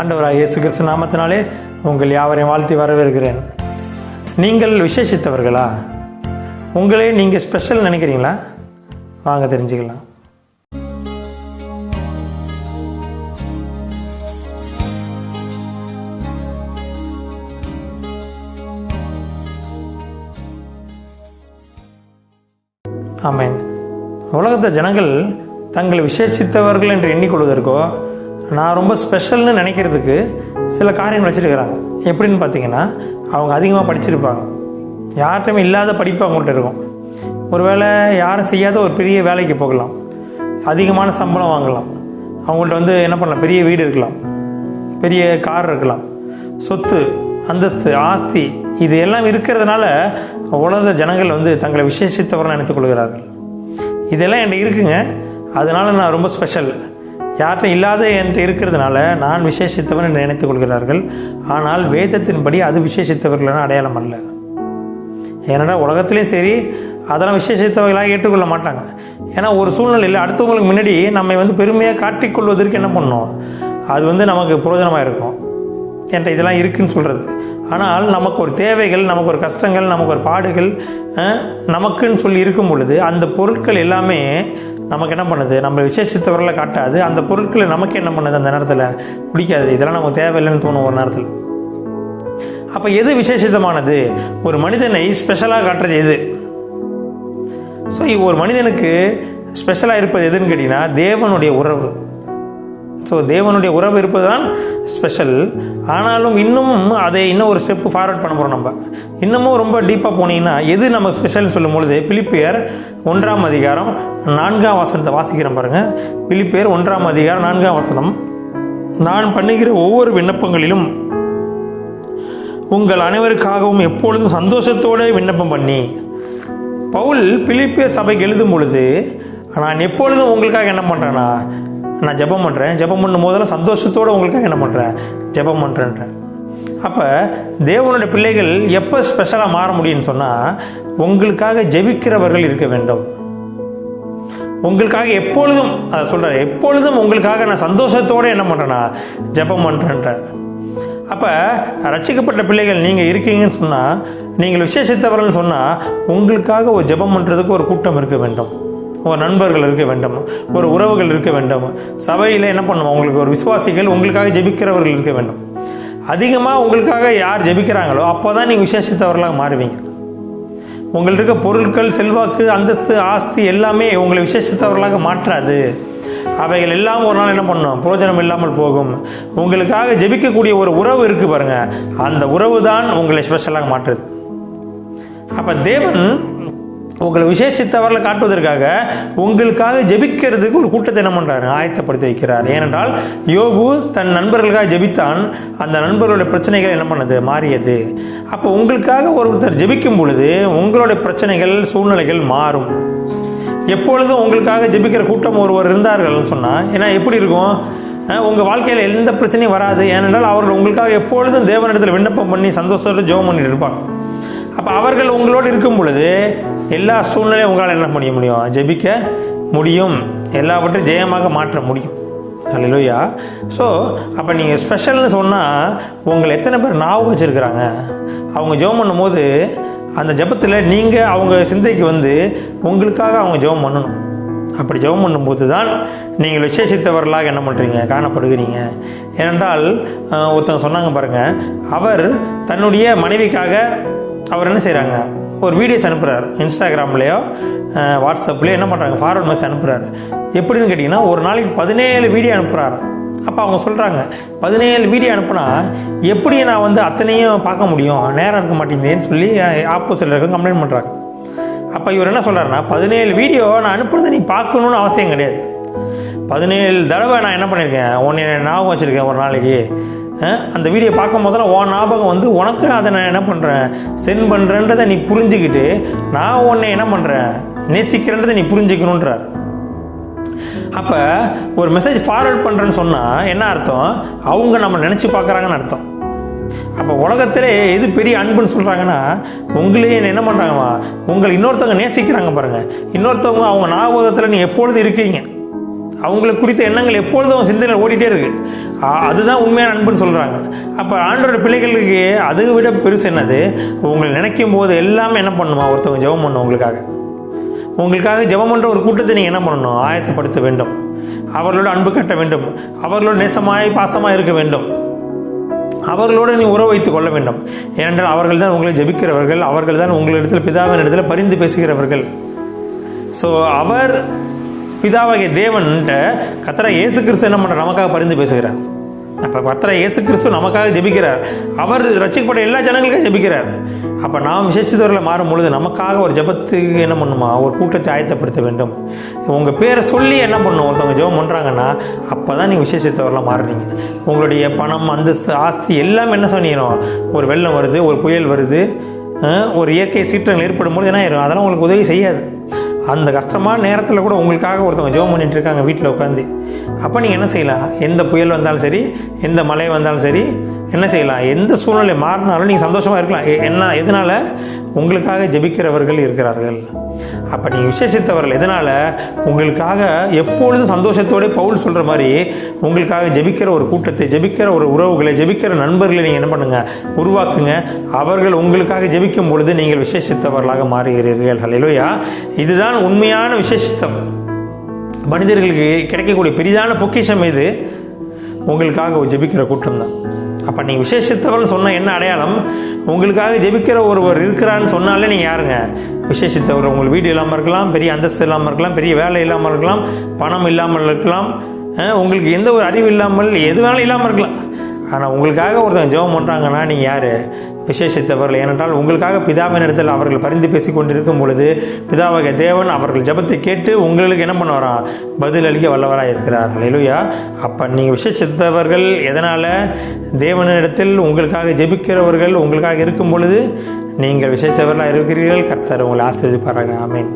ஆண்டவராக இயேசு கிறிஸ்து நாமத்தினாலே உங்கள் யாவரையும் வாழ்த்தி வரவேற்கிறேன். நீங்கள் விசேஷித்தவர்களா? உங்களே நீங்கள் ஸ்பெஷல் நினைக்கிறீங்களா? வாங்க தெரிஞ்சுக்கலாம். ஆமேன். உலகத்த ஜனங்கள் தங்களை விசேஷித்தவர்கள் என்று எண்ணிக்கொள்வதற்கோ நான் ரொம்ப ஸ்பெஷல்னு நினைக்கிறதுக்கு சில காரியங்கள் வச்சுருக்கிறாங்க. எப்படின்னு பார்த்தீங்கன்னா அவங்க அதிகமாக படிச்சிருப்பாங்க. யார்கிட்டையுமே இல்லாத படிப்பு அவங்கள்ட்ட இருக்கும். ஒருவேளை யாரும் செய்யாத ஒரு பெரிய வேலைக்கு போகலாம். அதிகமான சம்பளம் வாங்கலாம். அவங்கள்ட்ட வந்து என்ன பண்ணலாம்? பெரிய வீடு இருக்கலாம். பெரிய கார் இருக்கலாம். சொத்து அந்தஸ்து ஆஸ்தி இது எல்லாம் இருக்கிறதுனால உலக ஜனங்கள் வந்து தங்களை விசேஷித்தவர்கள் நினைத்துக் கொள்கிறார்கள். இதெல்லாம் என்கிட்ட இருக்குங்க. அதனால நான் ரொம்ப ஸ்பெஷல் யார்கிட்ட இல்லாத என்கிட்ட இருக்கிறதுனால நான் விசேஷித்தவன் என்று நினைத்துக் கொள்கிறார்கள். ஆனால் வேதத்தின்படி அது விசேஷித்தவர்களான அடையாளம் அல்ல. ஏன்னா உலகத்துலேயும் சரி அதெல்லாம் விசேஷித்தவர்களாக ஏற்றுக்கொள்ள மாட்டாங்க. ஏன்னா ஒரு சூழ்நிலையில் அடுத்தவங்களுக்கு முன்னாடி நம்மை வந்து பெருமையாக காட்டிக்கொள்வதற்கு என்ன பண்ணோம்? அது வந்து நமக்கு பிரயோஜனமாக இருக்கும். என்கிட்ட இதெல்லாம் இருக்குதுன்னு சொல்கிறது ஆனால் நமக்கு ஒரு தேவைகள் நமக்கு ஒரு கஷ்டங்கள் நமக்கு ஒரு பாடுகள் நமக்குன்னு சொல்லி இருக்கும் பொழுது அந்த பொருட்கள் எல்லாமே நமக்கு என்ன பண்ணுது? நம்ம விசேஷித்தவர்களை காட்டாது. அந்த பொருட்களை நமக்கு என்ன பண்ணுது அந்த நேரத்தில்? பிடிக்காது. இதெல்லாம் நமக்கு தேவையில்லைன்னு தோணும் ஒரு நேரத்தில். அப்போ எது விசேஷிதமானது? ஒரு மனிதனை ஸ்பெஷலாக காட்டுறது எது? ஸோ ஒரு மனிதனுக்கு ஸ்பெஷலாக இருப்பது எதுன்னு கேட்டிங்கன்னா தேவனுடைய உறவு. ஸோ தேவனுடைய உறவு இருப்பது தான் ஸ்பெஷல் ஆனாலும் இன்னும் அதை இன்னும் ஒரு ஸ்டெப் ஃபார்வர்ட் பண்ண போகிறோம் நம்ம. இன்னமும் ரொம்ப டீப்பாக போனீங்கன்னா எது நம்ம ஸ்பெஷல்னு சொல்லும் பொழுது பிலிப்பியர் ஒன்றாம் அதிகாரம் நான்காம் வசனத்தை வாசிக்கிறேன் பாருங்கள் பிலிப்பியர் ஒன்றாம் அதிகாரம் நான்காம் வசனம். நான் பண்ணுகிற ஒவ்வொரு விண்ணப்பங்களிலும் உங்கள் அனைவருக்காகவும் எப்பொழுதும் சந்தோஷத்தோடு விண்ணப்பம் பண்ணி. பவுல் பிலிப்பியர் சபைக்கு எழுதும் பொழுது நான் எப்பொழுதும் உங்களுக்காக என்ன பண்ணுறேன்னா நான் ஜெபம் பண்ணுறேன் ஜெபம் பண்ணும் போதெல்லாம் சந்தோஷத்தோடு உங்களுக்காக என்ன பண்ணுறேன் ஜெபம் பண்ணுறேன்ற அப்போ தேவனுடைய பிள்ளைகள் எப்போ ஸ்பெஷலாக மாற முடியும்னு சொன்னால் உங்களுக்காக ஜெபிக்கிறவர்கள் இருக்க வேண்டும். உங்களுக்காக எப்பொழுதும் அதை சொல்கிறார் எப்பொழுதும் உங்களுக்காக நான் சந்தோஷத்தோடு என்ன பண்ணுறேன்னா ஜெபம் பண்ணுறேன்றார் அப்போ ரசிக்கப்பட்ட பிள்ளைகள் நீங்கள் இருக்கீங்கன்னு சொன்னால் நீங்கள் விசேஷித்தவர்கள்னு சொன்னால் உங்களுக்காக ஒரு ஜெபம் பண்ணுறதுக்கு ஒரு கூட்டம் இருக்க வேண்டும். ஒரு நண்பர்கள் இருக்க வேண்டும். ஒரு உறவுகள் இருக்க வேண்டும். சபையில் என்ன பண்ணுவோம்? உங்களுக்கு ஒரு விசுவாசிகள் உங்களுக்காக ஜெபிக்கிறவர்கள் இருக்க வேண்டும். அதிகமாக உங்களுக்காக யார் ஜெபிக்கிறாங்களோ அப்போ தான் நீங்கள் விசேஷித்தவர்களாக மாறுவீங்க. உங்கள்ட்ட இருக்க பொருட்கள் செல்வாக்கு அந்தஸ்து ஆஸ்தி எல்லாமே உங்களை விசேஷித்தவர்களாக மாற்றாது. அவைகள் எல்லாம் ஒரு நாள் என்ன பண்ணும்? பிரயோஜனம் இல்லாமல் போகும். உங்களுக்காக ஜெபிக்கக்கூடிய ஒரு உறவு இருக்குது பாருங்கள் அந்த உறவு தான் உங்களை ஸ்பெஷலாக மாற்றுது. அப்போ தேவன் உங்களை விசேஷித்தவர்களை காட்டுவதற்காக உங்களுக்காக ஜெபிக்கிறதுக்கு ஒரு கூட்டத்தை என்ன பண்ணுறாரு ஆயத்தப்படுத்தி வைக்கிறார். ஏனென்றால் யோபு தன் நண்பர்களுக்காக ஜெபித்தான். அந்த நண்பர்களுடைய பிரச்சனைகள் என்ன பண்ணது? மாறியது. அப்போ உங்களுக்காக ஒருத்தர் ஜெபிக்கும் பொழுது உங்களுடைய பிரச்சனைகள் சூழ்நிலைகள் மாறும். எப்பொழுதும் உங்களுக்காக ஜெபிக்கிற கூட்டம் ஒருவர் இருந்தார்கள்னு சொன்னால் ஏன்னா எப்படி இருக்கும்? உங்கள் வாழ்க்கையில் எந்த பிரச்சனையும் வராது. ஏனென்றால் அவர்கள் உங்களுக்காக எப்பொழுதும் தேவனிடத்தில் விண்ணப்பம் பண்ணி சந்தோஷத்தோடு ஜெபம் பண்ணிட்டு இருப்பாங்க. அப்போ அவர்கள் உங்களோடு இருக்கும் பொழுது எல்லா சூழ்நிலையும் உங்களால் என்ன பண்ண முடியும்? ஜெபிக்க முடியும். எல்லாவற்றையும் ஜெயமாக மாற்ற முடியும். அல்லையா ஸோ அப்போ நீங்கள் ஸ்பெஷல்னு சொன்னால் உங்களை எத்தனை பேர் ஞாபகம் வச்சுருக்கிறாங்க? அவங்க ஜெபம் பண்ணும்போது அந்த ஜெபத்தில் நீங்கள் அவங்க சிந்தைக்கு வந்து உங்களுக்காக அவங்க ஜெபம் பண்ணணும். அப்படி ஜெபம் பண்ணும்போது தான் நீங்கள் விசேஷித்தவர்களாக என்ன பண்ணுறீங்க காணப்படுகிறீங்க. ஏனென்றால் ஒருத்தவங்க சொன்னாங்க பாருங்கள் அவர் தன்னுடைய மனைவிக்காக அவர் என்ன செய்கிறாங்க ஒரு வீடியோஸ் அனுப்புகிறார் இன்ஸ்டாகிராம்லேயோ வாட்ஸ்அப்லேயோ என்ன பண்ணுறாங்க ஃபார்வர்ட் மெசேஜ் அனுப்புகிறாரு எப்படின்னு கேட்டிங்கன்னா ஒரு நாளைக்கு பதினேழு வீடியோ அனுப்புகிறாரு அப்போ அவங்க சொல்கிறாங்க பதினேழு வீடியோ அனுப்புனா எப்படி நான் வந்து அத்தனையும் பார்க்க முடியும்? நேரம் இருக்க மாட்டேங்குதேன்னு சொல்லி ஆப்போசிட்டில் இருக்க கம்ப்ளைண்ட் பண்ணுறாங்க அப்போ இவர் என்ன சொல்கிறாருன்னா பதினேழு வீடியோ நான் அனுப்புறதை நீ பார்க்கணுன்னு அவசியம் கிடையாது. பதினேழு தடவை நான் என்ன பண்ணியிருக்கேன் உன்னை ஞாபகம் வச்சுருக்கேன் ஒரு நாளைக்கு. அந்த வீடியோ பார்க்கும் போதெல்லாம் உன் ஞாபகம் வந்து உனக்கு அதை நான் என்ன பண்ணுறேன் சென்ட் பண்ணுறேன்றதை நீ புரிஞ்சுக்கிட்டு நான் உன்னை என்ன பண்ணுறேன் நேசிக்கிறேன்றதை நீ புரிஞ்சுக்கணுன்றார் அப்போ ஒரு மெசேஜ் ஃபார்வர்ட் பண்ணுறேன்னு சொன்னால் என்ன அர்த்தம்? அவங்க நம்ம நினச்சி பார்க்குறாங்கன்னு அர்த்தம். அப்போ உலகத்திலே எது பெரிய அன்புன்னு சொல்கிறாங்கன்னா உங்களையே என்ன பண்ணுறாங்கம்மா உங்களை இன்னொருத்தவங்க நேசிக்கிறாங்க பாருங்கள் இன்னொருத்தவங்க அவங்க ஞாபகத்தில் நீ எப்பொழுது இருக்கீங்க? அவங்களை குறித்த எண்ணங்கள் எப்பொழுதும் அவன் சிந்தனையில் ஓடிட்டே இருக்குது அதுதான் உண்மையான அன்புன்னு சொல்கிறாங்க அப்போ ஆண்டோட பிள்ளைகளுக்கு அதை விட பெருசு என்னது? உங்களை நினைக்கும் போது எல்லாமே என்ன பண்ணுமா? ஒருத்தவங்க ஜெபம் பண்ணும் உங்களுக்காக. உங்களுக்காக ஜெபம் பண்ணுற ஒரு கூட்டத்தை நீங்கள் என்ன பண்ணணும்? ஆயத்தப்படுத்த வேண்டும். அவர்களோட அன்பு கட்ட வேண்டும். அவர்களோட நேசமாய் பாசமாக இருக்க வேண்டும். அவர்களோடு நீ உறவு வைத்துக் கொள்ள வேண்டும். ஏனென்றால் அவர்கள் தான் உங்களை ஜெபிக்கிறவர்கள். அவர்கள் தான் உங்களிடத்தில் பிதாவின் இடத்துல பரிந்து பேசுகிறவர்கள். ஸோ அவர் பிதாவாகிய தேவன்கிட்ட கத்திர இயேசு கிறிஸ்து என்ன பண்ணுற நமக்காக பரிந்து பேசுகிறார். அப்போ கத்திர இயேசு கிறிஸ்து நமக்காக ஜெபிக்கிறார். அவர் ரசிக்கப்பட்ட எல்லா ஜனங்களுக்கும் ஜெபிக்கிறார். அப்போ நாம் விசேஷத்தவர்களை மாறும் பொழுது நமக்காக ஒரு ஜெபத்துக்கு என்ன பண்ணுமா? ஒரு கூட்டத்தை ஆயத்தப்படுத்த வேண்டும். உங்கள் பேரை சொல்லி என்ன பண்ணணும் ஒருத்தவங்க ஜெபம் பண்ணுறாங்கன்னா அப்போ தான் நீங்கள் விசேஷத்தவர்களாக மாறுறீங்க. உங்களுடைய பணம் அந்தஸ்து ஆஸ்தி எல்லாமே என்ன சொன்னீங்க ஒரு வெள்ளம் வருது ஒரு புயல் வருது ஒரு இயற்கை சீற்றங்கள் ஏற்படும் போது என்ன ஆயிரும்? அதெல்லாம் உங்களுக்கு உதவி செய்யாது. அந்த கஷ்டமான நேரத்தில் கூட உங்களுக்காக ஒருத்தவங்க ஜோம் பண்ணிட்டு இருக்காங்க வீட்டில் உட்காந்து அப்போ நீங்கள் என்ன செய்யலாம்? எந்த புயல் வந்தாலும் சரி எந்த மழை வந்தாலும் சரி என்ன செய்யலாம்? எந்த சூழ்நிலை மாறினாலும் நீங்கள் சந்தோஷமாக இருக்கலாம். என்ன எதனால்? உங்களுக்காக ஜெபிக்கிறவர்கள் இருக்கிறார்கள். அப்போ நீங்கள் விசேஷித்தவர்கள் எதனால்? உங்களுக்காக எப்பொழுதும் சந்தோஷத்தோட பவுல் சொல்கிற மாதிரி உங்களுக்காக ஜெபிக்கிற ஒரு கூட்டத்தை ஜெபிக்கிற ஒரு உறவுகளை ஜெபிக்கிற நண்பர்களை நீங்கள் என்ன பண்ணுங்கள் உருவாக்குங்க. அவர்கள் உங்களுக்காக ஜெபிக்கும் பொழுது நீங்கள் விசேஷித்தவர்களாக மாறுகிறீர்கள். ஹலோயா இதுதான் உண்மையான விசேஷித்தம். மனிதர்களுக்கு கிடைக்கக்கூடிய பெரிதான பொக்கிஷம் இது உங்களுக்காக ஜெபிக்கிற கூட்டம் தான். அப்போ நீங்கள் விசேஷித்தவர்கள் சொன்ன என்ன அடையாளம்? உங்களுக்காக ஜெபிக்கிற ஒருவர் இருக்கிறான்னு சொன்னாலே நீங்கள் யாருங்க? விசேஷித்தவர் உங்களுக்கு வீடு இல்லாமல் இருக்கலாம் பெரிய அந்தஸ்து இல்லாமல் இருக்கலாம் பெரிய வேலை இல்லாமல் இருக்கலாம் பணம் இல்லாமல் இருக்கலாம் உங்களுக்கு எந்த ஒரு அறிவு இல்லாமல் எது வேணாலும் இல்லாமல் இருக்கலாம். ஆனால் உங்களுக்காக ஒருத்தன் ஜெபம் பண்ணுறாங்கன்னா நீங்கள் யார்? விசேஷித்தவர்கள். ஏனென்றால் உங்களுக்காக பிதாவின் இடத்தில் அவர்கள் பரிந்து பேசி கொண்டிருக்கும் பொழுது பிதாவாக தேவன் அவர்கள் ஜெபத்தை கேட்டு உங்களுக்கு என்ன பண்ண வரான் பதில் அளிக்க வல்லவராக இருக்கிறார். இல்லையா அப்போ நீங்கள் விசேஷித்தவர்கள் எதனால்? தேவனிடத்தில் உங்களுக்காக ஜெபிக்கிறவர்கள் உங்களுக்காக இருக்கும் பொழுது நீங்கள் விசேஷவர்களாக இருக்கிறீர்கள். கர்த்தர் உங்களை ஆசீர்வதிப்பாராங்க ஆமீன்.